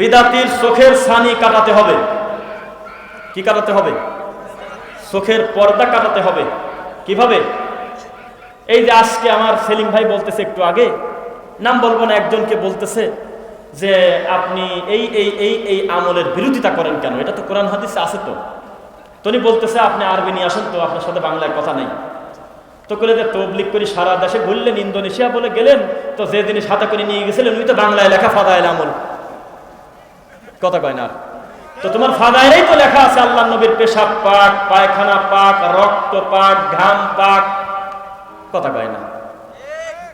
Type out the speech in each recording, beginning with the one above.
বিদাতির চোখের সানি কাটাতে হবে। কি কাটাতে হবে? চোখের পর্দা কাটাতে হবে। কীভাবে? এই যে আজকে আমার সেলিম ভাই বলতেছে একটু আগে, নাম বলব না, একজনকে বলতেছে যে আপনি এই এই এই এই আমলের বিরোধিতা করেন কেন? এটা তো কোরআন হাদিসে আছে তো। তনি বলতেছে, আপনি আরবি নিয়ে আসেন তো, আপনার সাথে বাংলায় কথা নেই। তো করে যে তবলিক করে, সারা দেশে ঘুরলেন ইন্দোনেশিয়া বলে গেলেন, তো যে জিনিস হাতে করে নিয়ে গেছিলেন, উনি তো বাংলায় লেখা ফাদাইল আমল। কথা কয় না তো তোমার ফাদাইলেই তো লেখা আছে, আল্লাহ নবীর পেশাব পাক, পায়খানা পাক, রক্ত পাক, ঘাম পাক। কথা কয় না।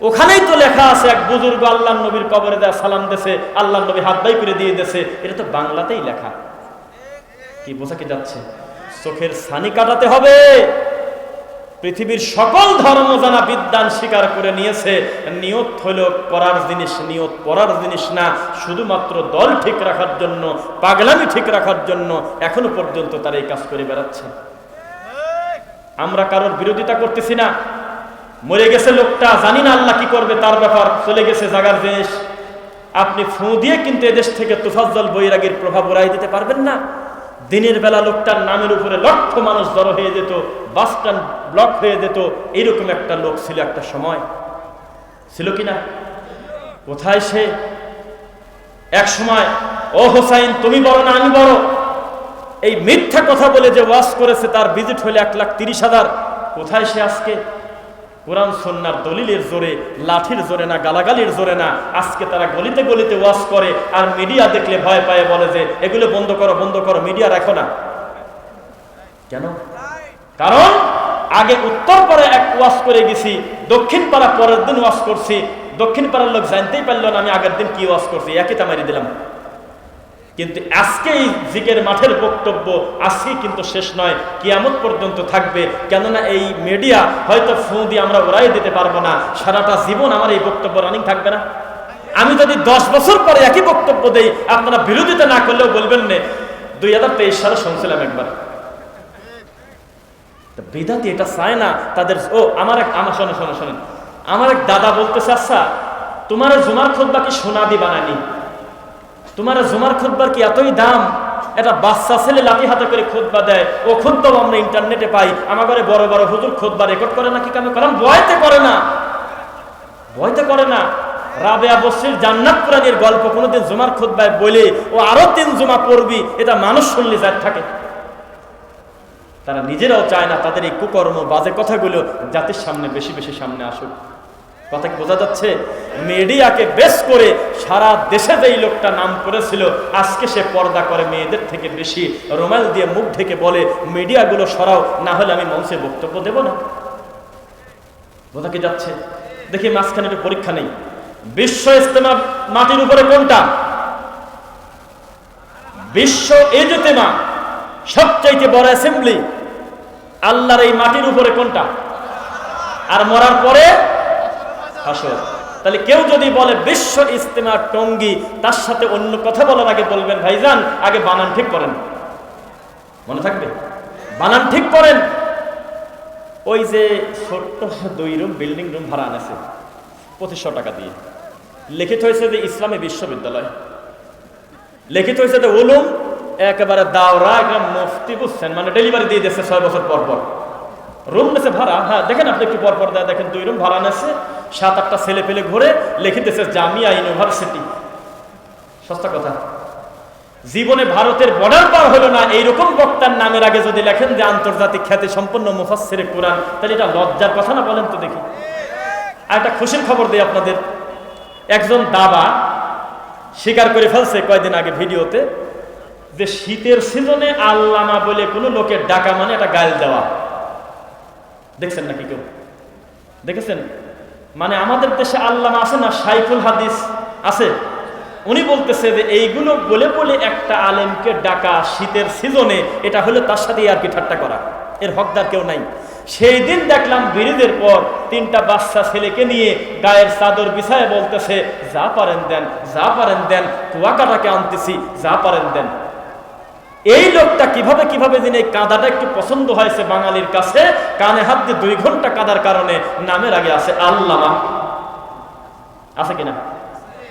ওখানেই তো লেখা আছে, এক বুজুর্গ আল্লাহ নবীর কবরে দেয়া সালাম দেশে আল্লাহ নবী হাত বাই করে দিয়ে দেশে এটা তো বাংলাতেই লেখা। কি বোঝা কি যাচ্ছে? চোখের সানি কাটাতে হবে। পৃথিবীর সকল ধর্ম জানা বিদ্যান স্বীকার করে নিয়েছে, নিয়ত হলো করার জিনিস, নিয়ত পড়ার জিনিস না। শুধুমাত্র দল ঠিক রাখার জন্য, পাগলামি ঠিক রাখার জন্য এখনও পর্যন্ত তারা এই কাজ করে বেড়াচ্ছে। আমরা কারোর বিরোধিতা করতেছি না। মরে গেছে লোকটা, জানি না আল্লাহ কি করবে, তার ব্যাপার। চলে গেছে জাগার জিনিস। আপনি ফু দিয়ে কিন্তু এদেশ থেকে তুফাজ্জল বৈরাগীর প্রভাব উড়াই দিতে পারবেন না। দিনের বেলা লোকটার নামের উপরে লক্ষ মানুষ জড়ো হয়ে যেত, বাস স্ট্যান্ড ব্লক হয়ে যেত এরকম একটা লোক ছিল একটা সময়। ছিল কি না কোথায় সে? এক সময়, ও হোসাইন, তুমি বড় না, আমি বড় এই মিথ্যা কথা বলে যে ওয়াজ করেছে, তার ভিজিট হলে এক লাখ তিরিশ হাজার। কোথায় সে আজকে? কোরআন সন্ন্যার দলিলের জোরে, লাঠির জোরে না, গালাগালির জোরে না, আজকে তারা গলিতে গলিতে ওয়াজ করে, আর মিডিয়া দেখলে ভয় পায়, বলে যে, এগুলো বন্ধ করো বন্ধ করো মিডিয়া রাখো না। কেন? কারণ আগে উত্তর পাড়ে এক ওয়াজ করে গেছি, দক্ষিণ পাড়া পরের দিন ওয়াজ করছি, দক্ষিণ পাড়ার লোক জানতেই পারল না আমি আগের দিন কি ওয়াজ করছি, একই তামারি দিলাম। কিন্তু আজকে এই জিকের মাঠের বক্তব্য আজকে কিন্তু শেষ নয়, কিয়ামত পর্যন্ত থাকবে। কেননা এই মিডিয়া হয়তো ফোন দিয়ে আমরা ওরাই দিতে পারব না, সারাটা জীবন আমার এই বক্তব্য রানিং থাকবে না। আমি যদি দশ বছর পরে একই বক্তব্য দেই, আপনারা বিরোধিতা না করলেও বলবেন না। দুই হাজার তেইশ সালে শুনছিলাম একবার। বেদাতি এটা চায় না, তাদের ও, আমার এক আমার শোনো শোনো শোনেন। আমার এক দাদা বলতেছে আচ্ছা তোমার জুমার খোদ্া কি সোনা দি বানানি তোমার জুমার খুদ্বার কি এতই দাম? এটা বাচ্চা ছেলে লাঠি হাতে করে খুদ্া দেয়। ও খুদ্াও আমরা ইন্টারনেটে পাই। আমার ঘরে বড় বড় হুজুর খুদ্া রেকর্ড করে না কি কামে কারণ বয়তে করে না। বয়তে করে না। রাবেয়া বসির জান্নাত কোরআনের গল্প কোনোদিন জুমার খুদ্ায় বলে ও আরও তিন জুমা পড়বি, এটা মানুষ শুনলে যার থাকে। তারা নিজেরাও চায় না তাদের এই কুকর্ম, বাজে কথাগুলো জাতির সামনে, বেশি বেশি সামনে আসুক। কথা কি বোঝা যাচ্ছে? মিডিয়াকে বেশ করে সারা দেশে যেই লোকটা নাম করেছিল, আজকে সে পর্দা করে মেয়েদের থেকে বেশি। রোমাল দিয়ে মুখ ঢেকে বলে, মিডিয়াগুলো সরাও, না হলে আমি মঞ্চে বক্তব্য দেব না। বোঝা কি যাচ্ছে? দেখি মাঝখানে একটা পরীক্ষা নেই। বিশ্ব ইস্তেমা মাটির উপরে কোনটা? বিশ্ব এজতেমা সবচাইতে বড় অ্যাসেম্বলি আল্লাহর এই মাটির উপরে কোনটা? আর মরার পরে হাসর। তাহলে কেউ যদি বলে বিশ্ব ইস্তেমা টঙ্গি, তার সাথে অন্য কথা বলার আগে বলবেন, ভাইজান, আগে বানান ঠিক করেন। মনে থাকবে? বানান ঠিক করেন। ওই যে ছোট্ট দুই রুম, বিল্ডিং রুম ভাড়া আনেছে, পঁচিশশো টাকা দিয়ে। লিখিত হয়েছে যে ইসলামী বিশ্ববিদ্যালয়। লিখিত হয়েছে যে উলুম একেবারে দাওরা একদম মুফতি বুঝছেন মানে ডেলিভারি দিয়ে দিচ্ছে ছয় বছর পর পর। রুম নেছে ভাড়া হ্যাঁ দেখেন আপনি একটু পরপর পর দেয়, দেখেন দুই রুম ভাড়া নেছে, সাত, আটটা ছেলে পেলে ঘুরে লিখিতেছে জামিয়া ইউনিভার্সিটি। সস্তা কথা। জীবনে ভারতের বর্ডার পার হলো না, এইরকম বক্তার নামের আগে যদি লেখেন যে আন্তর্জাতিক খ্যাতি সম্পন্ন মুফাসসিরে কোরআন, তাহলে এটা লজ্জার কথা না বলেন তো দেখি। আর একটা খুশির খবর দিই আপনাদের। একজন দাবা স্বীকার করে ফেলছে কয়দিন আগে ভিডিওতে যে শীতের সিজনে আল্লামা বলে কোনো লোকের ডাকা মানে এটা গাল দেওয়া। দেখছেন নাকি কেউ? দেখেছেন? মানে আমাদের দেশে আল্লামা আছে না, সাইফুল হাদিস আছে। উনি বলতেছে যে এইগুলো বলে বলে একটা আলেমকে ডাকা শীতের সিজনে, এটা হলে তার সাথে আর কি ঠাট্টা করা। এর হকদার কেউ নাই। সেই দিন দেখলাম বিরিদের পর তিনটা বাচ্চা ছেলেকে নিয়ে গায়ের চাদর বিছায় বলতেছে, যা পারেন দেন, যা পারেন দেন, কুয়াকাটাকে আনতেছি, যা পারেন দেন। এই লোকটা কীভাবে কীভাবে দিন এই কাদাটা একটু পছন্দ হয়েছে বাঙালির কাছে, কানে হাত দিয়ে দুই ঘণ্টা কাদার কারণে নামের আগে আছে আল্লামা। আছে কিনা?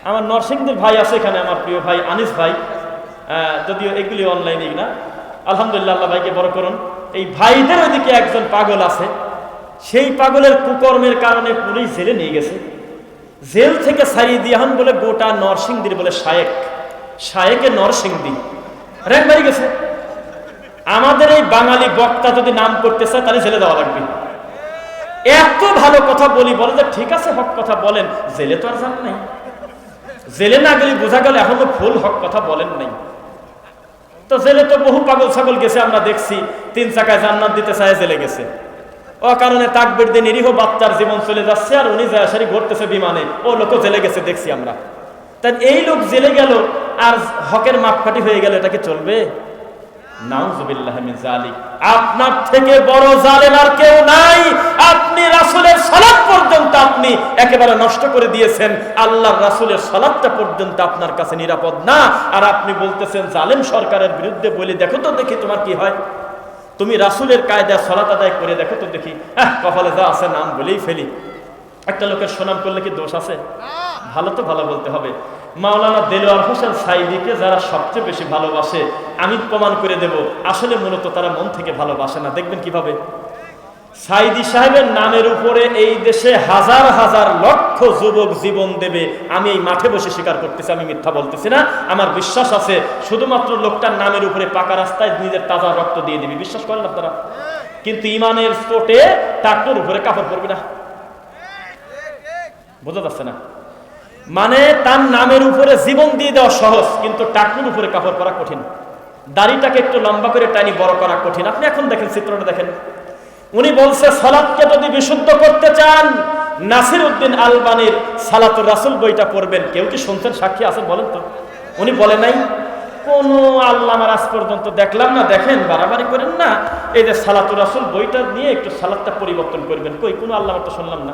আমার নরসিংদের ভাই আছে এখানে, আমার প্রিয় ভাই আনিস ভাই। যদিও এগুলি অনলাইনে না। আলহামদুলিল্লাহ, আল্লাহ ভাইকে বড় করুন। এই ভাইদের ওইদিকে একজন পাগল আছে, সেই পাগলের কুকর্মের কারণে পুলিশ জেলে নিয়ে গেছে। জেল থেকে ছাড়িয়ে সারিয়ে দিয়াহান বলে গোটা নরসিংদীর বলে শায়েক। শায়েকে নরসিংদী। বাড়ি গেছে। আমাদের এই বাঙালি বক্তা যদি নাম করতে চায়, তাহলে জেলে দেওয়া লাগবে। এত ভালো কথা বলি, বলে যে ঠিক আছে, হক কথা বলেন। জেলে তো আর যান নাই। জেলে না গেলে বোঝা গেল এখনও ফুল হক কথা বলেন নাই। তো জেলে তো বহু পাগল ছাগল গেছে, আমরা দেখছি। তিন চাকায় জান্নাত দিতে চায়, জেলে গেছে। ও কারণে তাকবির দিয়ে নিরীহ বাচ্চার জীবন চলে যাচ্ছে আর উনি যায় সারি ঘুরতেছে বিমানে। ও লোক জেলে গেছে, দেখছি আমরা। তাই এই লোক জেলে গেল আর হকের মাপকাঠি হয়ে গেল, এটা কি চলবে? নাউজুবিল্লাহ মিন জালিক আপনার থেকে বড় জালেম আর কেউ নাই। আপনি রাসূলের সালাত পর্যন্ত আপনি একেবারে নষ্ট করে দিয়েছেন, আল্লাহর রাসূলের সালাতটা পর্যন্ত আপনার কাছে নিরাপদ না। আর আপনি বলতেছেন, জালেম সরকারের বিরুদ্ধে বলে, দেখো তো দেখি তোমার কি হয়। তুমি রাসূলের কায়দা সালাত আদায় করে দেখো তো দেখি। কপালে যা আছে নাম বলেই ফেলি। একটা লোকের সুনাম করলে কি দোষ আছে? ভালো তো ভালো বলতে হবে। মাওলানা দেলোয়ার হোসেন সাইদিকে যারা সবচেয়ে বেশি ভালোবাসে, আমি প্রমাণ করে দেব, আসলে মূলত তারা মন থেকে ভালোবাসে না। দেখবেন কীভাবে? সাইদি সাহেবের নামের উপরে এই দেশে হাজার হাজার লক্ষ যুবক জীবন দেবে। আমি এই মাঠে বসে স্বীকার করতেছি, আমি মিথ্যা বলতেছি না। আমার বিশ্বাস আছে, শুধুমাত্র লোকটার নামের উপরে পাকা রাস্তায় নিজের তাজা রক্ত দিয়ে দিবি। বিশ্বাস করেন আপনারা? কিন্তু ইমানের চোটে টাকুর উপরে কাপড় পরবে না। বোঝা যাচ্ছে না? মানে তার নামের উপরে জীবন দিয়ে দেওয়া সহজ, কিন্তু টাকুর উপরে কাপড় পরা কঠিন। দাড়িটাকে একটু লম্বা করে টানি, বড় করা কঠিন। আপনি এখন দেখেন, চিত্রটা দেখেন। উনি বলছে, সালাদকে যদি বিশুদ্ধ করতে চান নাসির উদ্দিন আলবানির সালাতুর রাসুল বইটা পড়বেন। কেউ কি শুনছেন? সাক্ষী আছেন বলেন তো। উনি বলে নাই, কোন আল্লাহ আজ পর্যন্ত দেখলাম না, দেখেন, বাড়াবাড়ি করেন না। এই যে সালাতুর রাসুল বইটা নিয়ে একটু সালাদটা পরিবর্তন করবেন। কই, কোনো আল্লাহ তো শুনলাম না।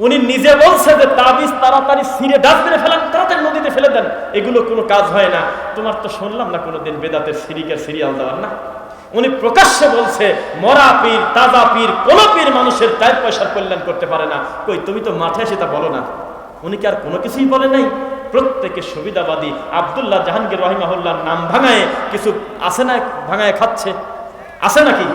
উনি নিজে বলছে যে, তাবিজ তাড়াতাড়ি ছিঁড়ে ডাস্টবিনে ফেলেন, তাড়াতাড়ি নদীতে ফেলে দেন। এগুলো কোনো কাজ হয় না। তোমার তো শুনলাম না কোনোদিন বেদাতের সিরিকের সিরিয়াল দেওয়ার না? উনি প্রকাশ্যে বলছে, মরা পীর, তাজা পীর, কোন পীর মানুষের চার পয়সার কল্যাণ করতে পারে না। কই, তুমি তো মাঠে তা বলো না। উনি কি আর কোনো কিছুই বলে নাই? প্রত্যেকে সুবিধাবাদী। আবদুল্লাহ জাহাঙ্গীর রহিমাহুল্লাহর নাম ভাঙায় কিছু আছে না, ভাঙায় খাচ্ছে? আছে নাকি?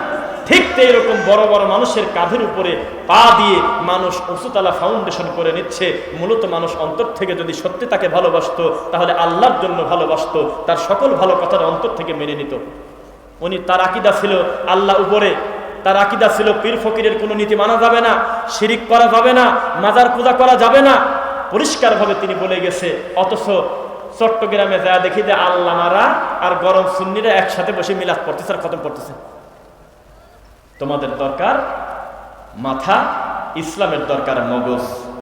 ঠিক তো এরকম বড় বড় মানুষের কাঁধের উপরে পা দিয়ে মানুষ উঁচুতলা ফাউন্ডেশন করে নিচ্ছে। মূলত মানুষ অন্তর থেকে যদি সত্যি তাকে ভালোবাসত, তাহলে আল্লাহর জন্য ভালোবাসতো, তার সকল ভালো কথার অন্তর থেকে মেনে নিত। উনি তার আকিদা ছিল আল্লাহ উপরে। তার আকিদা ছিল পীর ফকিরের কোনো নীতি মানা যাবে না, শিরিক করা যাবে না, মাজার পূজা করা যাবে না। পরিষ্কারভাবে তিনি বলে গেছে, অথচ চট্টগ্রামে যা দেখি যে আল্লাহ মারা আর গরম সুন্নিরা একসাথে বসে মিলাদ পড়তেছে আর খতম করতেছে। তোমাদের দরকার মাথা, ইসলামের দরকার মগজ।